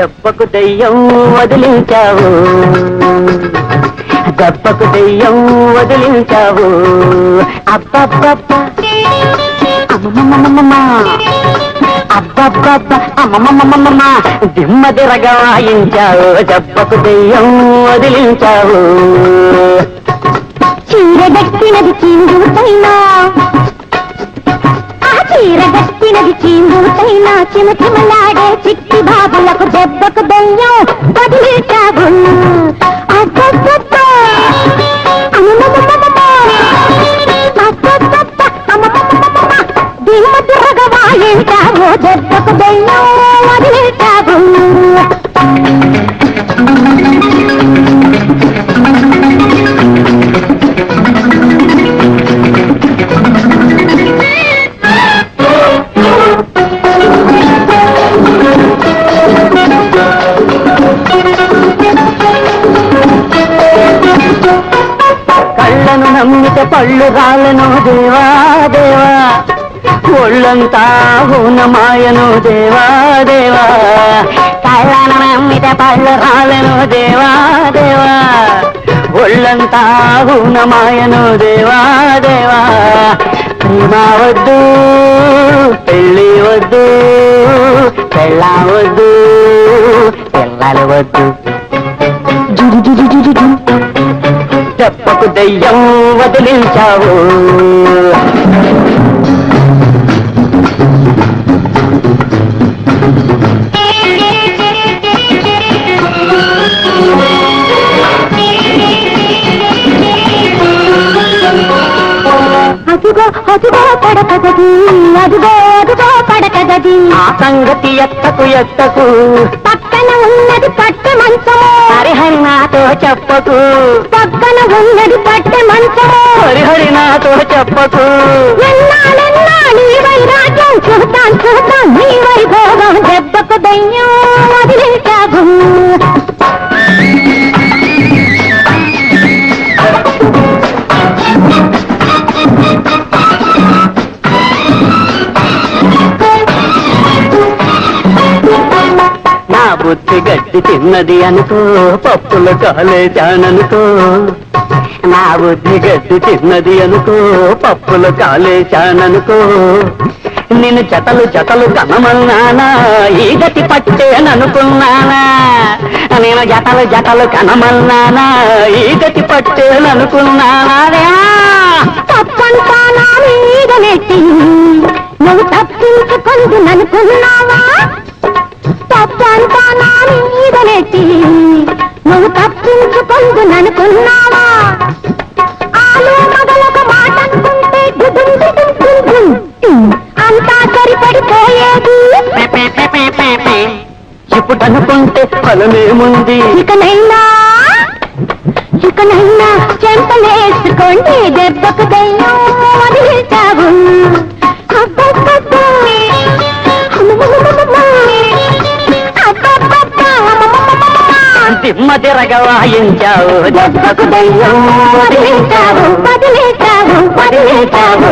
దెబ్బకు దెయ్యం వదిలించావు. దెబ్బకు దెయ్యం వదిలించావు. అబ్బబ్బబ్బ. అమ్మమ్మమ్మమ్మ అబ్బబ్బబ్బ. అమ్మమ్మమ్మమ్మ దిమ్మ తిరగా వాయించావు. దెబ్బకు దెయ్యం వదిలించావు. చీర గట్టినది చీందుతైనా ఆ చీర గట్టినది చీందుతైనా చిమచిమలాడే చిట్టి బాబులకు దెబ్బకు దయ్యం వదిలేశావు దెబ్బకు పళ్ళు రాలను దేవా దేవా. ఒళ్ళంతా హూనమాయను దేవా దేవా. కళ్ళను నమ్మిత పళ్ళు రాలను దేవా దేవా. ఒళ్ళంతా హూనమాయను దేవా దేవా. ప్రేమ వద్దు పెళ్ళి వద్దు పెళ్ళ వద్దు పిల్లలు వద్దు. దెబ్బకు దెయ్యం వదిలించావు. అదుగో అదుగో పడకగది అదుగో ఆ సంగతి ఎత్తకు ఎత్తకు. ఉన్నది పట్టె మంచము హరిహరి నాతో చెప్పకు. పక్కన ఉన్నది పట్టె మంచము హరిహరి నాతో చెప్పకు. ఎన్నాళ్ళెన్నా నీ వైరాగ్యం చూద్దాం చూద్దాం నీ వైభోగం దెబ్బకు దయ్యం. బుద్ధి తిన్నది అనుకో పప్పులు కాలేశాననుకో నా బుద్ధి గడ్డి తిన్నది అనుకో పప్పులు కాలేశాననుకో నేను చెతలు చెతలు కనమన్నానా ఈ గతి పట్టేననుకున్నానా నేను జతలు జతలు కనమన్నానా ఈ గతి పట్టేననుకున్నానా నువ్వు తప్పించుకుందు ననుకున్నావా ఆలు మొదలొక మాట అనుకుంటే. అంతా సరిపడిపోయేది ఇప్పుడు అనుకుంటే ఫలమేముంది ఇకనైనా ఇకనైనా చెంపలేసుకోండి దెబ్బకు దయ్యం వదిలేశావు అబ్బబ్బబ్బ. దిమ్మ తిరగ వాయించావు దెబ్బకు దయ్యం వదిలేశావు వదిలేశావు వదిలేశావు.